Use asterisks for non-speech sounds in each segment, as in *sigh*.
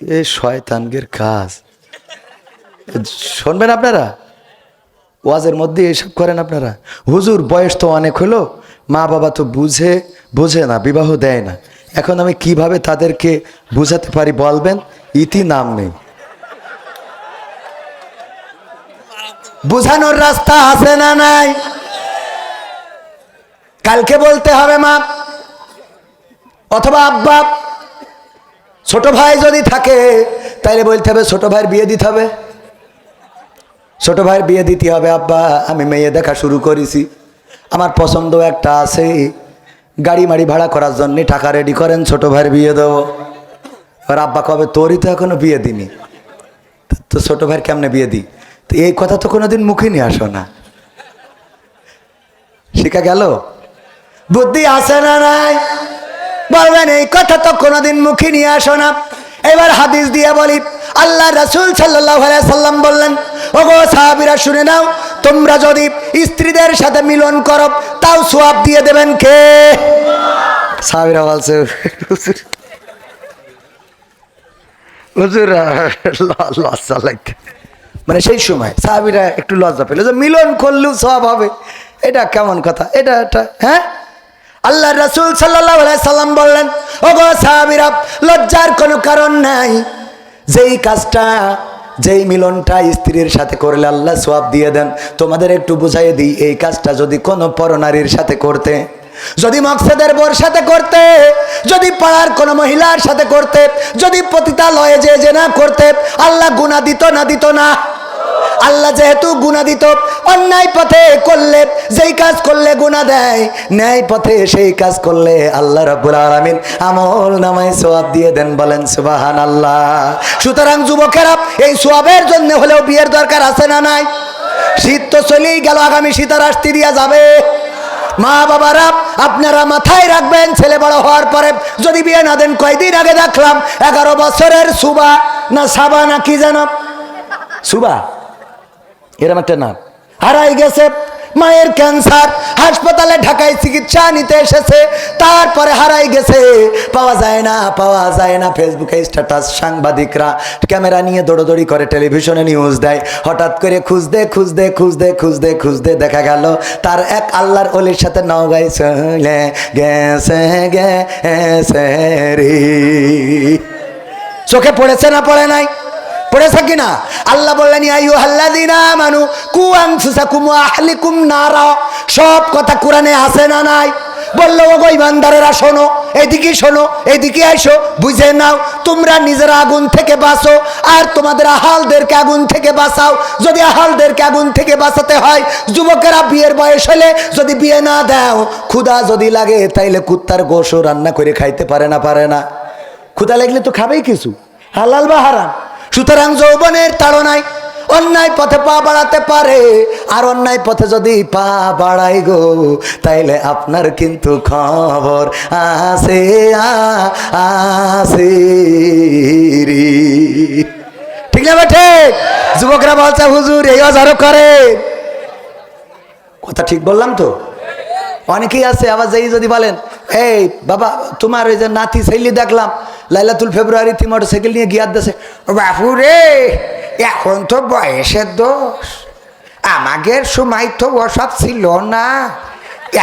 এ শয়তানগের কাজ। শুনবেন আপনারা? ওয়াজের মধ্যে এসব করেন আপনারা। হুজুর, বয়স তো অনেক হলো মা বাবা তো বুঝে, বোঝে না, বিবাহ দেয় না। এখন আমি কীভাবে তাদেরকে বুঝাতে পারি বলবেন? ইতি নাম নেই। বুঝানোর রাস্তা আছে না নাই? কালকে বলতে হবে, মা। অথবা আব্বা ছোট ভাই যদি থাকে, তাইলে বলতে হবে ছোট ভাইয়ের বিয়ে দিতে হবে। ছোট ভাইয়ের বিয়ে দিতে হবে, আব্বা, আমি মেয়ে দেখা শুরু করেছি। আমার পছন্দ একটা আছে, গাড়ি মাড়ি ভাড়া করার জন্য টাকা রেডি করেন, ছোট ভাইয়ের বিয়ে দেবো। এবার আব্বা কবে, তোরই তো এখনও বিয়ে দিনি তো ছোট ভাইয়ের কেমনে বিয়ে দিই? তো এই কথা তো কোনোদিন মুখে নিয়ে আসো না। শিখা গেল? বুদ্ধি আছে না নাই? বলবেন, এই কথা তো কোনোদিন মুখে নিয়ে আসো না। এবার হাদিস দিয়ে বলি আল্লাহ রাসুল সাল্লাহ সাল্লাম বললেন, ওগো সাহাবিরা শুনে নাও, তোমরা যদি স্ত্রীদের সাথে মিলন করো, তাও সোয়াব দিয়ে দেবেন কে? সাহাবিরা বলছে লজ্জা লাগতে মানে সেই সময় সাহাবিরা একটু লজ্জা পেল যে মিলন করলেও সব হবে। এটা কেমন কথা? এটা এটা হ্যাঁ? আল্লাহ রাসুল সাল্লাহ সাল্লাম বললেন ও গো সাহাবিরা, লজ্জার কোনো কারণ নাই। যেই কাজটা, যেই মিলনটা স্ত্রীর সাথে করলে আল্লাহ সোয়াব দিয়ে দেন। তোমাদের একটু বুঝাই দিই, এই কাজটা যদি কোনো পরনারীর সাথে করতে, যদি মকসেদের বোর সাথে করতে, যদি পাড়ার কোনো মহিলার সাথে করতে, যদি পতিতালয়ে যে যে না করতে, আল্লাহ গুণা দিত না দিত না? আল্লাহ যেহেতু গুণা দিত, অন্যায় পথে করলে যেই কাজ করলে গুণা দেয়, ন্যায় পথে সেই কাজ করলে আল্লাহ রাব্বুল আলামিন আমল নামায় সোয়াব দিয়ে দেন, বলেন সুবাহান আল্লাহ সুতরাং যুবকেরা, এই সোয়াবের জন্য হলেও বিয়ের দরকার আছে না নাই? শীত তো চলেই গেল, আগামী শীতার আসতে দিয়া যাবে। মা বাবারা, আপনারা মাথায় রাখবেন, ছেলে বড় হওয়ার পরে যদি বিয়ে না দেন, কয়দিন আগে দেখলাম, এগারো বছরের সুবা না সাবা না কি যেন? সুবা? এরম একটা নাম। হারাই গেছে। মায়ের ক্যান্সার, হাসপাতালে ঢাকায় চিকিৎসা নিতে এসেছে, তারপরে হারাই গেছে। পাওয়া যায় না, পাওয়া যায় না, ফেসবুকে স্ট্যাটাস সাংবাদিকরা ক্যামেরা নিয়ে দৌড়দৌড়ি করে, টেলিভিশনে নিউজ দেয়। হঠাৎ করে খুঁজতে খুঁজতে খুঁজতে খুঁজতে খুঁজতে দেখা গেল, তার এক আল্লাহর অলির সাথে নগাই চলে গেছে গেছে রে। চোখে পড়েছে না, পড়ে নাই? পড়েছে কিনা? আল্লাহ বললেন আইয়ু হাল্লাদিনা মানু কু আনফুসাকুম ওয়া আহলিকুম নারা। সব কথা কোরআনে আছে না নাই? বলল ও গো ইমানদারেরা, শোনো, এদিকে শোনো, এদিকে আইসো, বুঝে নাও, তোমরা নিজেরা আগুন থেকে বাঁচো, আর তোমাদের আহালদেরকে আগুন থেকে বাঁচাও। যদি আহালদেরকে আগুন থেকে বাঁচাতে হয়, যুবকেরা বিয়ের বয়স হলে যদি বিয়ে না দাও, ক্ষুধা যদি লাগে, তাইলে কুত্তার গোশও রান্না করে খাইতে পারে না পারে না। ক্ষুধা লাগলে তো খাবেই কিছু, হালাল বা হারাম। সুতরাং যৌবনের তাড়নায় অন্যায় পথে পা বাড়াতে পারে, আর অন্যায় পথে যদি পা বাড়াই গো, তাইলে আপনার কিন্তু খবর আসে আসে ঠিক না বেঠে যুবকরা বলছে, হুজুর, এই অজারও করে। কথা ঠিক বললাম তো? অনেকেই আছে, আবার যেই যদি বলেন, এই বাবা, তোমার ওই যে নাতি ছেলে দেখলাম, লাইলাতুল ফেব্রুয়ারিতে মোটরসাইকেল নিয়ে গিয়ার দেশে বাপু রে এখন তো বয়সের দোষ। আমাদের সময় তো ওসব ছিল না,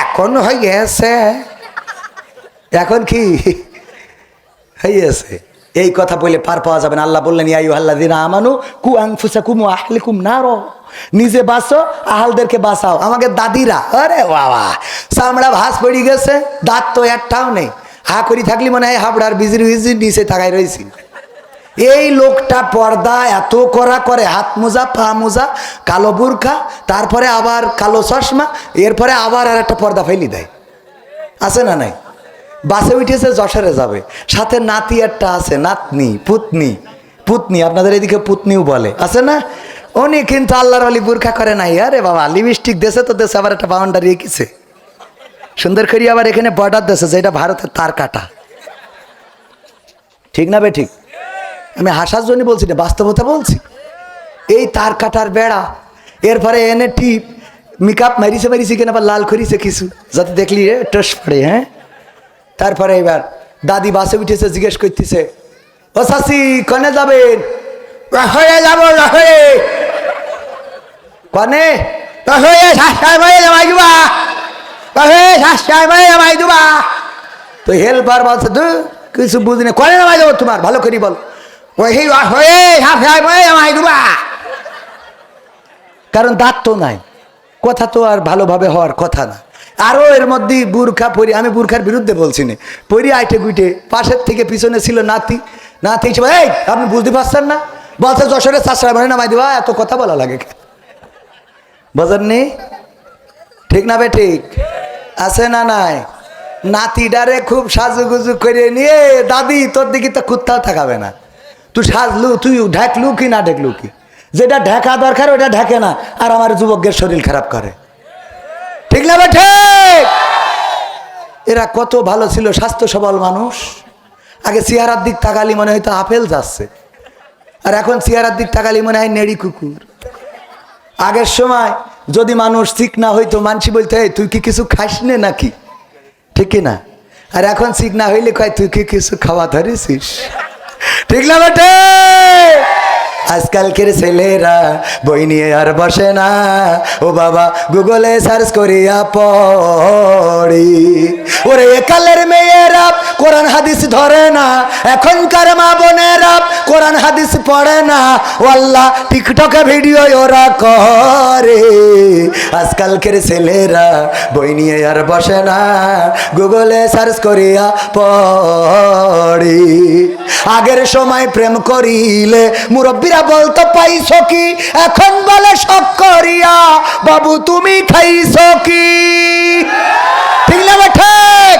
এখন হয়ে গেছে এখন কি? হয়েছে এই কথা বলে পার পাওয়া যাবে না। আল্লাহ বললেন ইয়াই আল্লাহ দিন আমানু কু আংফুসা কুমু আহলে কুম না নিজে বাঁচো, আহালদেরকে বাঁচাও। আমাকে দাদিরা, আরে বাবা, চামড়া ভাস পড়ে গেছে, দাঁত তো একটাও নেই। হা করি থাকলি মনে হয় হাবড়ার বিজির বিজির নিচে থাকায় রয়েছি। এই লোকটা পর্দা এত করা করে, হাত মোজা, পা মোজা, কালো বুরখা, তারপরে আবার কালো চশমা, এরপরে আবার আর একটা পর্দা ফেলি দেয়। আছে না নাই? বাসে উঠেছে, যশোরে যাবে। সাথে নাতি একটা আছে, নাতনি, পুতনি। পুতনি, আপনাদের এদিকে পুতনিও বলে। আছে না? উনি কিন্তু আল্লাহর আলী বুরখা করে নাই। আরে বাবা লিপস্টিক দেশে তো দেশে আবার একটা বাউন্ডারি এঁকেছে। সুন্দর করি আবার এখানে বর্ডার দেশে যেটা ভারতের তার কাটা। ঠিক না বে ঠিক? আমি হাসার জন্য বলছি না, বাস্তবতা বলছি। এই তার কাটার বেড়া, এরপরে এনে টিপ মেকআপ মারিছে মারিছে কিনা, আবার লাল করিছে কিছু। যাতে দেখলি এ টস পড়ে হ্যাঁ? তারপরে এবার দাদি বাসে উঠেছে, জিজ্ঞেস করতেছে, ও শাসি কনে যাবেন? হয়ে যাব হয়ে কনে? শাসায় ভাই জামাই দিবা। শাসায় ভাই জামাই দিবা। তো হেল্পার বলছে তো কিছু বুঝিনি। কনে নামাই দেবো তোমার? ভালো করি বল। ওই হয়ে ভাই জামাই দিবা। কারণ দাঁত তো নাই। কথা তো আর ভালোভাবে হওয়ার কথা না। আরও এর মধ্যে বুর্খা পরি, আমি বুর্খার বিরুদ্ধে বলছি না পরি আইটে গুইটে, পাশের থেকে পিছনে ছিল নাতি। নাতি হিসেবে এই আপনি বুঝতে পারছেন না? বলছে, যশোরের চাষরা মানে নামাই দিবা, এত কথা বলা লাগে বোঝেন নি? ঠিক না বে ঠিক? আছে না নাই? নাতিডারে খুব সাজুগুজু করে নিয়ে, দাদি, তোর দিকে তো কুত্তাও থাকাবে না। তুই সাজলু, তুই ঢাকলু কি না ঢেকলু কি? যেটা ঢাকা দরকার, ওটা ঢাকে না, আর আমার যুবকের শরীর খারাপ করে। ঠিক না বে ঠিক? এরা কত ভালো ছিল স্বাস্থ্য সবল মানুষ। আগে চেহারার দিক তাকালি মনে হয়তো আপেল যাচ্ছে। আর এখন চেহারার দিক তাকালি মনে হয় নেড়ি কুকুর। আগের সময় যদি মানুষ ঠিক না হইতো, মানসি বলতে হয় তুই কি কিছু খাস নে নাকি? ঠিক না আর এখন ঠিক না হইলে কয়, তুই কি কিছু খাওয়া ধরেছিস? ঠিক না বেটে? আজকালকের ছেলেরা বই নিয়ে আর বসে না। ও বাবা, গুগলে সার্চ করিয়া পড়ি। ওরে একালের মেয়েরা, কোরআন হাদিস ধরে না। এখনকার মা বোনেরা, কোরআন হাদিস পড়ে না। ও আল্লাহ টিকটকে ভিডিও ওরা করে। আজকালকের ছেলেরা বই নিয়ে আর বসে না। গুগলে সার্চ করিয়া পড়ি। আগের সময় প্রেম করিলে মুরব্বীরা বলতো পাইছ কি? এখন বলে শখ করিয়া। বাবু তুমি খাইছ কি? ঠিক না ঠিক।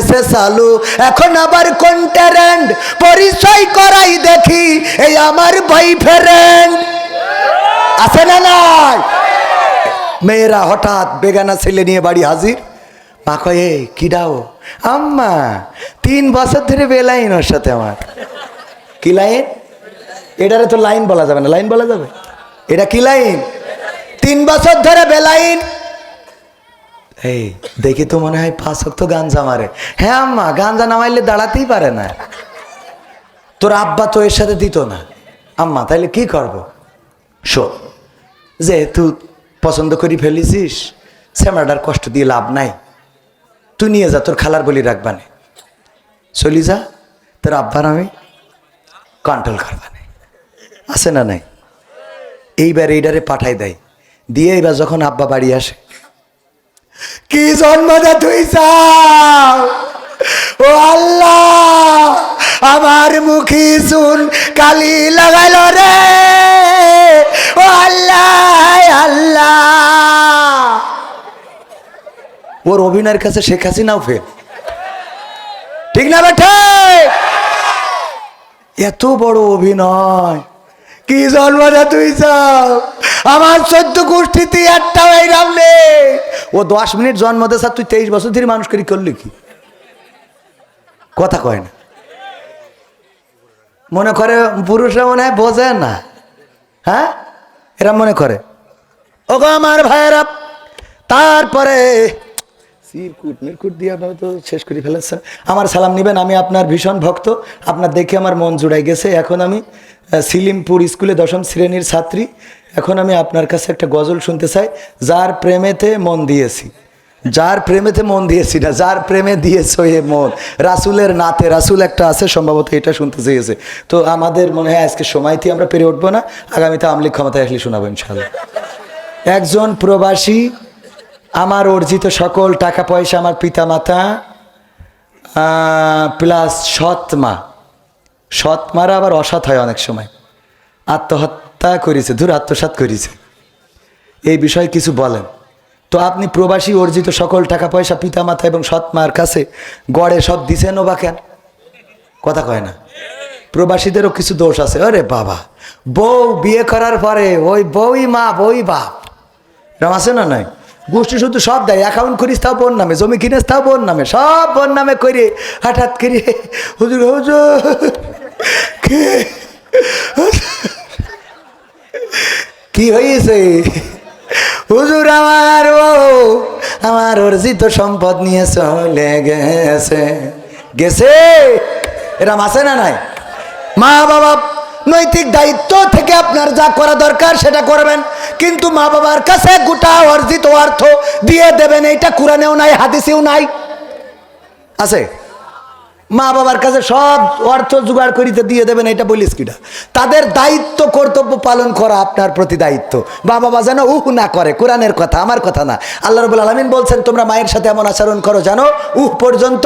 হয়েছে চালু এখন আবার কোন পরিচয় করাই দেখি এই আমার ভাই ফ্রেন্ড আছে না নাই? মেয়েরা হঠাৎ বেগানা ছেলে নিয়ে বাড়ি হাজির। মা কয়ে "এই, কি ডাও? আম্মা তিন বছর ধরে বেলাইন ওর সাথে আমার। কি লাইন? এটারে তো লাইন বলা যাবে না। লাইন বলা যাবে? এটা কি লাইন? তিন বছর ধরে বেলাইন এই, দেখি তো মনে হয় পাঁচ তো গাঞ্জা মারে। হ্যাঁ আম্মা, গাঞ্জা নামাইলে দাঁড়াতেই পারে না। তোর আব্বা তো এর সাথে দিত না। আম্মা, তাইলে কি করব? শোন, যেহেতু পছন্দ করি ফেলেছিস শ্যামরাটার কষ্ট দিয়ে লাভ নাই। তুই নিয়ে যা, তোর খালার বলি রাখবানে চলি যা, তোর আব্বার আমি কন্ট্রোল করবানে আছে না নাই? এইবার এইটারে পাঠাই দেয়। দিয়ে এইবার যখন আব্বা বাড়ি আসে কি জন্মদা তুই চাও? ও আল্লাহ, আমার মুখি শুন কালি লাগাইল রে। ও আল্লাহ আল্লাহ। ওর অভিনয়ের কাছে শেখ হাসিনাও ফেল ঠিক না বেঠে? এত বড় অভিনয়। কি জন্মদা তুই চাও আমার চোদ্দ গোষ্ঠীতে একটা এইরাম নেই। ও দশ মিনিট জন্ম দে স্যার, তুই তেইশ বছর ধরে মানুষ করি করলি কি? কথা কয় না। মনে করে পুরুষরা মনে হয় বোঝে না। হ্যাঁ? এরা মনে করে। ও গো আমার ভাইয়েরা, তারপরে সিরকুট, মিরকুট দিয়ে আপনারা তো শেষ করে ফেলেছেন। আমার সালাম নেবেন, আমি আপনার ভীষণ ভক্ত। আপনার দেখে আমার মন জুড়াই গেছে। এখন আমি সিলিমপুর স্কুলে দশম শ্রেণির ছাত্রী। এখন আমি আপনার কাছে একটা গজল শুনতে চাই। যার প্রেমেতে মন দিয়েছি। যার প্রেমেতে মন দিয়েছি না, যার প্রেমে দিয়েছ এ মন। রাসুলের নাতে রাসুল একটা আছে, সম্ভবত এটা শুনতে চেয়েছে। তো আমাদের মনে হয় আজকে সময়তে আমরা পেরে উঠবো না। আগামীতে আমলিক ক্ষমতায় আসলে শোনাবো ইনশাল্লাহ একজন প্রবাসী আমার অর্জিত সকল টাকা পয়সা আমার পিতা মাতা প্লাস সৎ মা সৎ মারা আবার অসৎ হয় অনেক সময়। আত্মহত্যা করেছে, ধুর আত্মসাৎ করেছে। এই বিষয়ে কিছু বলেন। তো আপনি প্রবাসী অর্জিত সকল টাকা পয়সা পিতা মাতা এবং সৎ মার কাছে গড়ে সব দিছেন ও বা কেন? কথা কয় না। প্রবাসীদেরও কিছু দোষ আছে। আরে বাবা। বউ বিয়ে করার পরে ওই বউই মা, বউই বাপ। এরকম আছে না নাই? গোষ্ঠী শুধু সব দেয় অ্যাকাউন্ট করিস তাও বোন নামে, জমি কিনিস তাও বোন নামে, সব বোন নামে করে হঠাৎ করে হুজুর হুজুর, কি? হয়েছে হুজুর আমার ও আমার অর্জিত সম্পদ নিয়ে চলে গেছে। গেছে? এরম আছে না নাই? মা বাবা নৈতিক দায়িত্ব থেকে আপনার যা করা দরকার সেটা করবেন। কিন্তু মা বাবার কাছে গোটা অর্জিত অর্থ দিয়ে দেবেন, এইটা কোরআনেও নাই, হাদিসেও নাই। আছে? মা বাবার কাছে সব অর্থ জোগাড় করিতে দিয়ে দেবেন এটা বলিস কিনা? তাদের দায়িত্ব, কর্তব্য পালন করা আপনার প্রতি দায়িত্ব। মা বাবা যেন উহ না করে, কোরআনের কথা, আমার কথা না। আল্লাহ রবুল আলমিন বলছেন, তোমরা মায়ের সাথে এমন আচরণ করো জানো উহ পর্যন্ত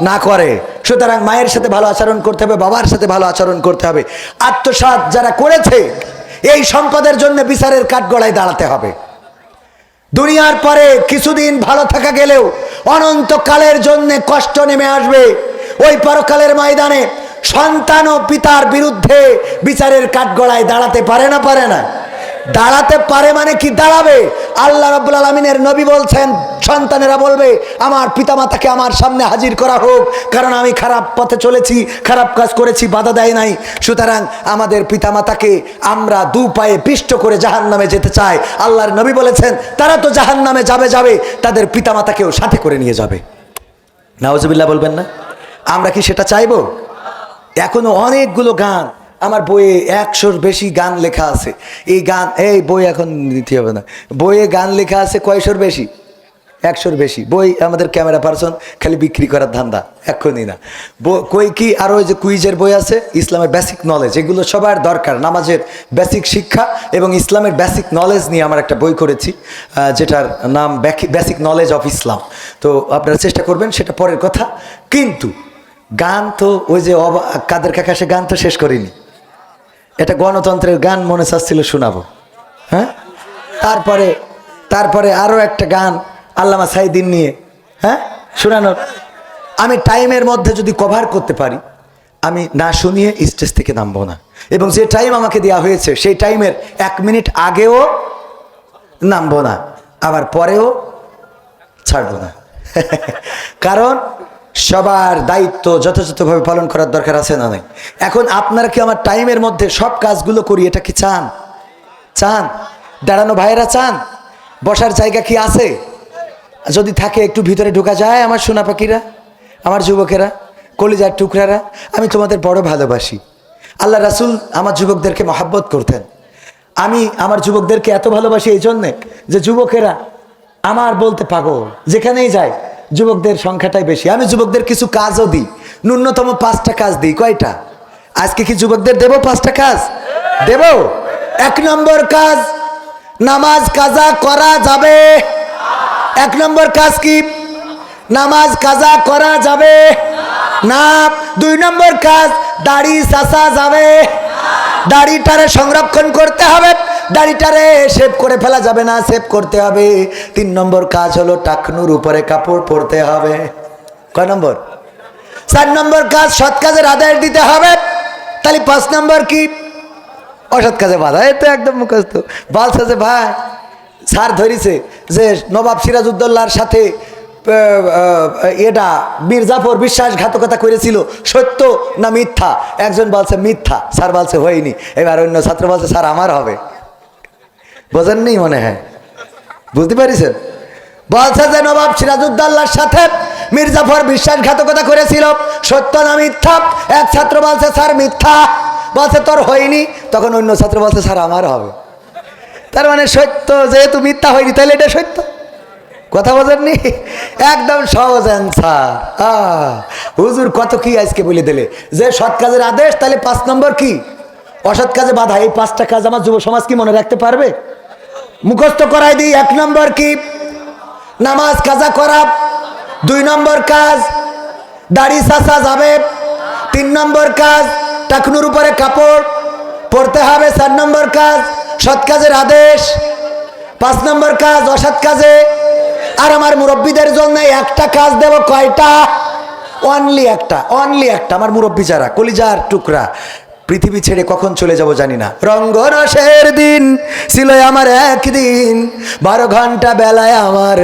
না করে। সুতরাং মায়ের সাথে ভালো আচরণ করতে হবে, বাবার সাথে ভালো আচরণ করতে হবে। আত্মসাৎ যারা করেছে, এই সম্পদের জন্য বিচারের কাঠগড়ায় দাঁড়াতে হবে। দুনিয়ার পরে কিছুদিন ভালো থাকা গেলেও অনন্তকালের জন্য কষ্ট নেমে আসবে। ওই পরকালের ময়দানে সন্তান ও পিতার বিরুদ্ধে বিচারের কাঠগড়ায় দাঁড়াতে পারে না পারে না। দাঁড়াতে পারে মানে কি দাঁড়াবে? আল্লাহ রাব্বুল আলমিনের নবী বলছেন, সন্তানেরা বলবে, আমার পিতামাতাকে আমার সামনে হাজির করা হোক, কারণ আমি খারাপ পথে চলেছি, খারাপ কাজ করেছি, বাধা দেয় নাই। সুতরাং আমাদের পিতামাতাকে আমরা দু পায়ে পিষ্ট করে জাহান নামে যেতে চাই। আল্লাহর নবী বলেছেন, তারা তো জাহান নামে যাবে যাবে, তাদের পিতামাতাকেও সাথে করে নিয়ে যাবে। নাওজবিল্লা বলবেন না? আমরা কি সেটা চাইব? এখনও অনেকগুলো গান আমার বইয়ে একশোর বেশি গান লেখা আছে। এই গান, এই বই এখন দিতে হবে না। বইয়ে গান লেখা আছে কয়শোর বেশি? একশোর বেশি। বই আমাদের ক্যামেরা পার্সন খালি বিক্রি করার ধান্দা, এক্ষুনি না। কই কি আর ওই যে কুইজের বই আছে, ইসলামের বেসিক নলেজ এগুলো সবার দরকার, নামাজের বেসিক শিক্ষা এবং ইসলামের বেসিক নলেজ নিয়ে আমার একটা বই করেছি যেটার নাম বেসিক নলেজ অফ ইসলাম তো আপনারা চেষ্টা করবেন, সেটা পরের কথা। কিন্তু গান তো ওই যে অবা- কাদের কাকা সে গান তো শেষ করিনি। এটা গণতন্ত্রের গান মনে চাচ্ছিল শোনাবো। হ্যাঁ? তারপরে তারপরে আরও একটা গান আল্লামা সাইদিন নিয়ে হ্যাঁ? শোনানোর। আমি টাইমের মধ্যে যদি কভার করতে পারি, আমি না শুনিয়ে স্টেজ থেকে নামবো না। এবং যে টাইম আমাকে দেওয়া হয়েছে, সেই টাইমের এক মিনিট আগেও নামবো না। আবার পরেও ছাড়বো না। *laughs* কারণ সবার দায়িত্ব যথাযথভাবে পালন করার দরকার আছে না নাই? এখন আপনারা কি আমার টাইমের মধ্যে সব কাজগুলো করি, এটা কি চান? চান? দাঁড়ানো ভাইয়েরা চান? বসার জায়গা কি আছে? যদি থাকে একটু ভিতরে ঢোকা যায় আমার সোনা পাখিরা, আমার যুবকেরা, কলিজার টুকরারা, আমি তোমাদের বড় ভালোবাসি। আল্লাহ রাসুল আমার যুবকদেরকে মহাব্বত করতেন। আমি আমার যুবকদেরকে এত ভালোবাসি এই জন্যে যে যুবকেরা আমার বলতে পাগল, যেখানেই যায়। যুবকদের সংখ্যাটাই বেশি। আমি যুবকদের কিছু কাজও দিই। ন্যূনতম পাঁচটা কাজ দিই। কয়টা? আজকে কি যুবকদের দেব পাঁচটা কাজ? দেব? এক নম্বর কাজ, নামাজ কাজা করা যাবে। এক নম্বর কাজ কি? নামাজ কাজা করা যাবে। না, দুই নম্বর কাজ, দাড়ি চাষা যাবে। দাড়িটারে সংরক্ষণ করতে হবে। দাড়িটারে সেভ করে ফেলা যাবে না সেভ করতে হবে। তিন নম্বর কাজ হলো টাকনুর উপরে কাপড় পরতে হবে। কয় নম্বর? চার নম্বর কাজ, সৎ কাজের আদায় দিতে হবে। তাহলে পাঁচ নম্বর কি? অসৎ কাজে বাধা, এই তো একদম মুখস্থ। বলছে ভাই, স্যার ধরিছে যে নবাব সিরাজউদ্দৌলার সাথে এটা বীর জাফর বিশ্বাসঘাতকতা করেছিল। সত্য না মিথ্যা? একজন বলছে, মিথ্যা। স্যার বলছে, হয়নি। এবার অন্য ছাত্র বলছে, স্যার, আমার হবে। বোঝেননি মনে হয়। বুঝতে পারিছেন? বলছে যে নবাব সিরাজউদ্দৌলার সাথে মির্জাফর বিশ্বাসঘাতকতা করেছিল। সত্য না মিথ্যা? এক ছাত্র বলছে, স্যার, মিথ্যা। বলছে, তোর হয়নি। তখন অন্য ছাত্র বলছে, স্যার, আমার হবে। তার মানে সত্য, যেহেতু মিথ্যা হয়নি, তাহলে এটা সত্য? কথা বোঝেননি? একদম সহজ অ্যান্সার হুজুর কত কি আজকে বলে দিলে? যে সৎ কাজের আদেশ, তাহলে পাঁচ নম্বর কি? অসৎ কাজে বাধা, এই পাঁচটা কাজ আমার যুব সমাজ কি মনে রাখতে পারবে? মুখস্থ করাই দিই, এক নম্বর কি? নামাজ কাজা করা, দুই নম্বর কাজ, দাড়ি চাষা যাবে, তিন নম্বর কাজ, টাকনুর উপরে কাপড় পড়তে হবে, চার নম্বর কাজ, সৎ কাজের আদেশ, পাঁচ নম্বর কাজ, অসৎ কাজে। আর আমার মুরব্বীদের জন্য একটা কাজ দেব কয়টা? অনলি একটা অনলি একটা, আমার মুরব্বী যারা, কলিজার টুকরা। পৃথিবী ছেড়ে কখন চলে যাব জানি না। রঙ্গরসের দিন ছিল আমার একদিন। বারো ঘণ্টা বেলায় আমার